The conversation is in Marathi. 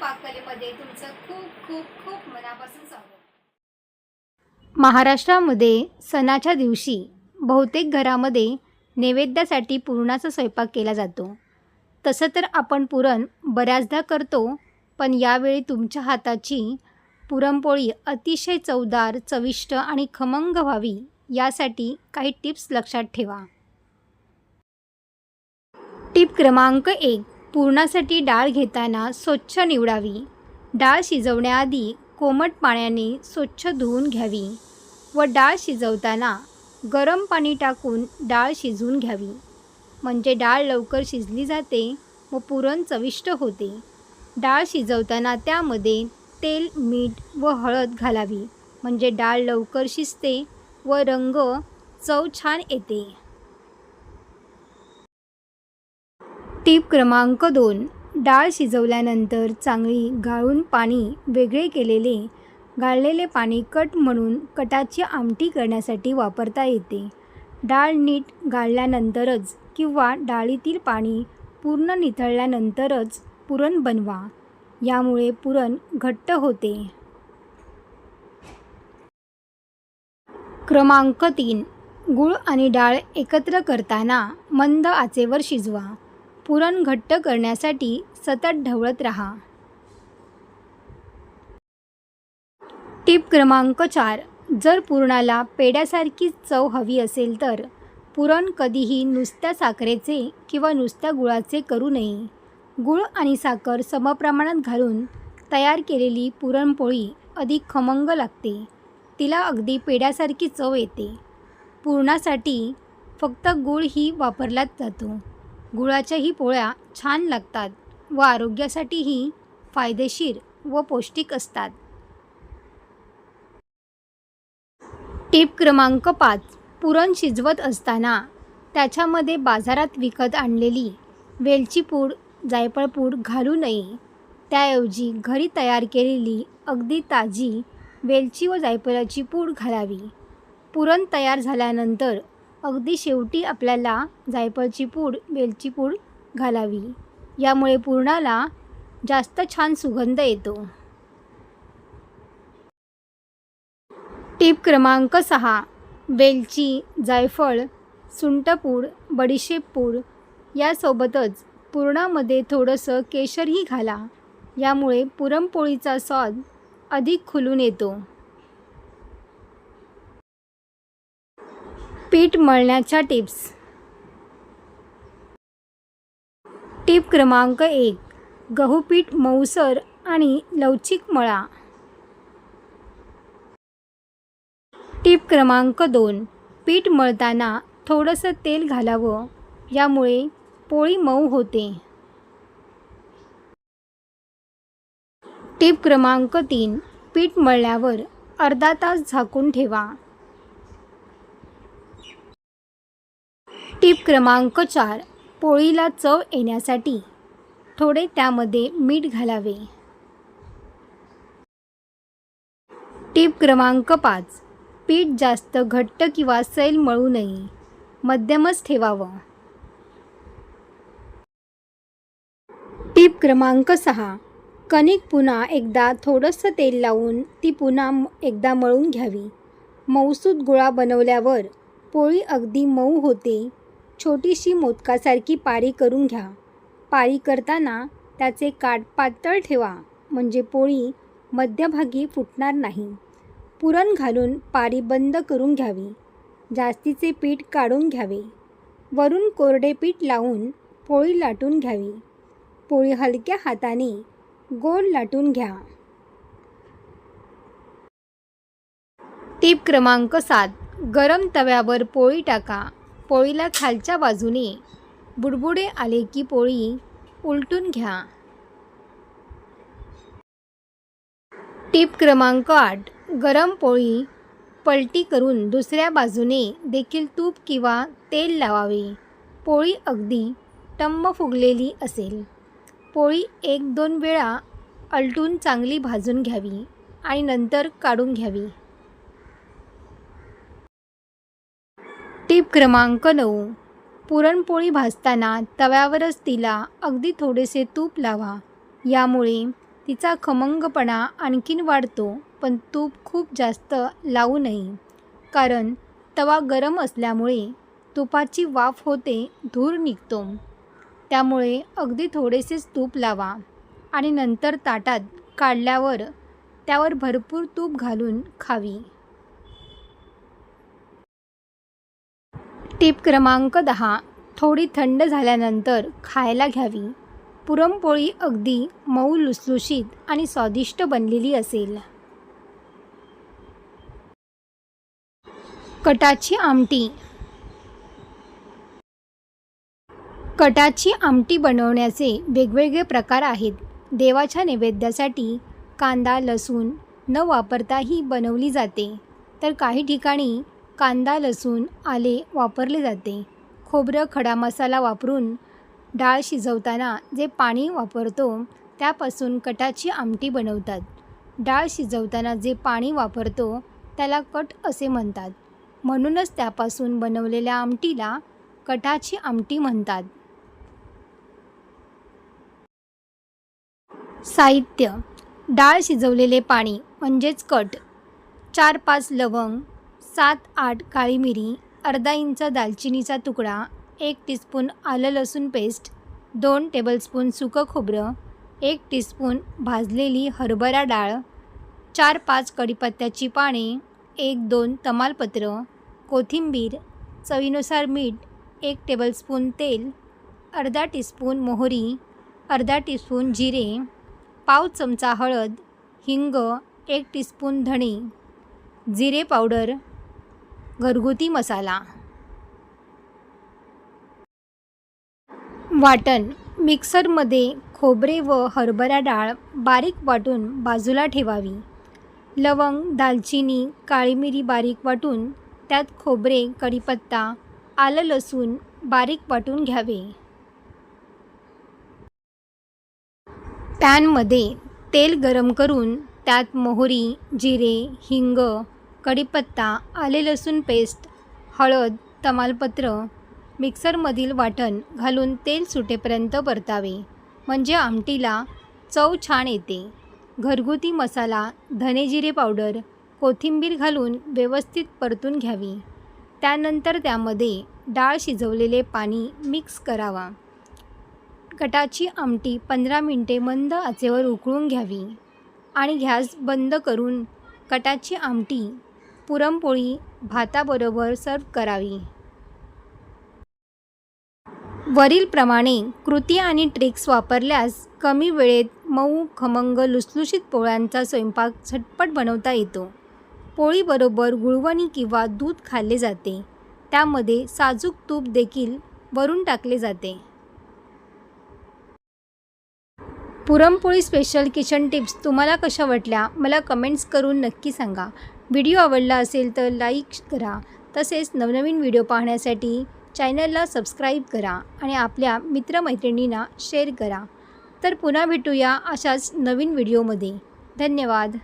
पाककलेमध्ये तुमचं खूप खूप खूप मनापासून स्वागत. महाराष्ट्रामध्ये सणाच्या दिवशी बहुतेक घरामध्ये नैवेद्यासाठी पुरणाचा स्वयंपाक केला जातो. तसं तर आपण पुरण बऱ्याचदा करतो पण यावेळी तुमच्या हाताची पुरणपोळी अतिशय चवदार चविष्ट आणि खमंग व्हावी यासाठी काही टिप्स लक्षात ठेवा. टिप क्रमांक एक. पुरणासाठी डाळ घेताना स्वच्छ निवडावी. डाळ शिजवण्याआधी कोमट पाण्याने स्वच्छ धुवून घ्यावी व डाळ शिजवताना गरम पाणी टाकून डाळ शिजवून घ्यावी. म्हणजे डाळ लवकर शिजली जाते व पुरण चविष्ट होते. डाळ शिजवताना त्यामध्ये तेल मीठ व हळद घालावी. म्हणजे डाळ लवकर शिजते व रंग चव छान येते. टीप क्रमांक दोन. डाळ शिजवल्यानंतर चांगली गाळून पाणी वेगळे केलेले गाळलेले पाणी कट म्हणून कटाची आमटी करण्यासाठी वापरता येते. डाळ नीट गाळल्यानंतरच किंवा डाळीतील पाणी पूर्ण निथळल्यानंतरच पुरण बनवा. यामुळे पुरण घट्ट होते. क्रमांक तीन. गूळ आणि डाळ एकत्र करताना मंद आचेवर शिजवा. पुरण घट्ट करण्यासाठी सतत ढवळत राहा. टीप क्रमांक चार. जर पुरणाला पेड्यासारखी चव हवी असेल तर पुरण कधीही नुसत्या साखरेचे किंवा नुसत्या गुळाचे करू नये. गुळ आणि साखर समप्रमाणात घालून तयार केलेली पुरणपोळी अधिक खमंग लागते. तिला अगदी पेड्यासारखी चव येते. पुरणासाठी फक्त गूळ ही वापरलाच जातो. गुळाच्याही पोळ्या छान लागतात व आरोग्यासाठीही फायदेशीर व पौष्टिक असतात. टीप क्रमांक पाच. पुरण शिजवत असताना त्याच्यामध्ये बाजारात विकत आणलेली वेलची पूड जायफळपूड घालू नये. त्याऐवजी घरी तयार केलेली अगदी ताजी वेलची व जायफळाची पूड घालावी. पुरण तयार झाल्यानंतर अगदी शेवटी आपल्याला जायफळची पूड वेलची पूड घालावी. यामुळे पुरणाला जास्त छान सुगंध येतो. टीप क्रमांक सहा. वेलची जायफळ सुंटपूड बडीशेप पूड यासोबतच पुरणामध्ये थोडंसं केशरही घाला. यामुळे पुरणपोळीचा स्वाद अधिक खुलून येतो. पीठ मळण्याच्या टिप्स. टीप क्रमांक एक गहू पीठ मऊसर आणि लवचिक मळा. टीप क्रमांक दोन पीठ मळताना थोडंसं तेल घालावं यामुळे पोळी मऊ होते. टीप क्रमांक तीन पीठ मळल्यावर अर्धा तास झाकून ठेवा. टीप क्रमांक चार पोळीला चव येण्यासाठी. थोडे त्यामध्ये मीठ घालावे. टीप क्रमांक पाच पीठ जास्त घट्ट किंवा सैल मळू नये. मध्यमच ठेवावं. टीप क्रमांक सहा कणिक पुन्हा एकदा थोडंसं तेल लावून ती पुन्हा एकदा मळून घ्यावी. मऊसूत गोळा बनवल्यावर पोळी अगदी मऊ होते. छोटीशी मोदकासारखी पारी करून घ्या. पारी करताना त्याचे काठ पातळ ठेवा म्हणजे पोळी मध्यभागी फुटणार नाही. पुरण घालून पारी बंद करून घ्यावी. जास्तीचे पीठ काढून घ्यावे. वरून कोरडे पीठ लावून पोळी लाटून घ्यावी. पोळी हलक्या हाताने गोल लाटून घ्या. टीप क्रमांक सात. गरम तव्यावर पोळी टाका. पोळीला खालच्या बाजूने. बुडबुडे आले की पोळी उलटून घ्या. टिप क्रमांक आठ. गरम पोळी पलटी करून दुसऱ्या बाजूने देखील तूप किंवा तेल लावावे. पोळी अगदी टंब फुगलेली असेल. पोळी एक दोन वेळा अलटून चांगली भाजून घ्यावी आणि नंतर काढून घ्यावी. टीप क्रमांक नऊ. पुरणपोळी भाजताना तव्यावरच तिला अगदी थोडेसे तूप लावा. यामुळे तिचा खमंगपणा आणखीन वाढतो पण तूप खूप जास्त लावू नये. कारण तवा गरम असल्यामुळे तुपाची वाफ होते धूर निघतो. त्यामुळे अगदी थोडेसेच तूप लावा. आणि नंतर ताटात काढल्यावर त्यावर भरपूर तूप घालून खावी. टिप क्रमांक दहा. थोडी थंड झाल्यानंतर खायला घ्यावी. पुरणपोळी अगदी मऊ लुसलुशीत आणि स्वादिष्ट बनलेली असेल. कटाची आमटी. कटाची आमटी बनवण्याचे वेगवेगळे प्रकार आहेत. देवाच्या नैवेद्यासाठी कांदा लसूण न वापरताही बनवली जाते. तर काही ठिकाणी कांदा लसूण आले वापरले जाते. खोबरं खडा मसाला वापरून डाळ शिजवताना जे पाणी वापरतो त्यापासून कटाची आमटी बनवतात. डाळ शिजवताना जे पाणी वापरतो त्याला कट असे म्हणतात. म्हणूनच त्यापासून बनवलेल्या आमटीला कटाची आमटी म्हणतात. साहित्य. डाळ शिजवलेले पाणी म्हणजेच कट. चार पाच लवंग सात आठ काळी मिरी अर्धा इंच दालचिनीचा तुकडा एक टीस्पून आलं लसूण पेस्ट दोन टेबलस्पून सुकं खोबरं एक टीस्पून भाजलेली हरभरा डाळ चार पाच कढीपत्त्याची पाने एक दोन तमालपत्र कोथिंबीर चवीनुसार मीठ एक टेबलस्पून तेल अर्धा टीस्पून मोहरी अर्धा टीस्पून जिरे पाव चमचा हळद हिंग एक टीस्पून धणे जिरे पावडर घरगुती मसाला. वाटण. मिक्सरमध्ये खोबरे व हरभरा डाळ बारीक वाटून बाजूला ठेवावी. लवंग दालचिनी काळी मिरी बारीक वाटून त्यात खोबरे कढीपत्ता आलं लसूण बारीक वाटून घ्यावे. पॅनमध्ये तेल गरम करून त्यात मोहरी जिरे हिंग कढीपत्ता आले लसूण पेस्ट हळद तमालपत्र मिक्सरमधील वाटण घालून तेल सुटेपर्यंत परतावे. म्हणजे आमटीला चव छान येते. घरगुती मसाला धने जिरे पावडर कोथिंबीर घालून व्यवस्थित परतून घ्यावी. त्यानंतर त्यामध्ये डाळ शिजवलेले पाणी मिक्स करावा. कटाची आमटी पंधरा मिनटे मंद आचेवर उकळून घ्यावी आणि गॅस बंद करून कटाची आमटी पुरणपोळी भाताबरोबर सर्व करावी. वरीलप्रमाणे कृती आणि ट्रिक्स वापरल्यास कमी वेळेत मऊ खमंग लुसलुशीत पोळ्यांचा स्वयंपाक झटपट बनवता येतो. पोळीबरोबर गुळवणी किंवा दूध खाल्ले जाते. त्यामध्ये साजूक तूप देखील वरून टाकले जाते. पुरणपोळी स्पेशल किचन टिप्स तुम्हाला कशा वाटल्या? मला कमेंट्स करून नक्की सांगा. व्हिडिओ आवडला असेल तर लाईक करा. तसेच नवनवीन व्हिडिओ पाहण्यासाठी चॅनलला सबस्क्राईब करा आणि आपल्या मित्रमैत्रिणींना शेअर करा. तर पुन्हा भेटूया अशाच नवीन व्हिडिओमध्ये. धन्यवाद.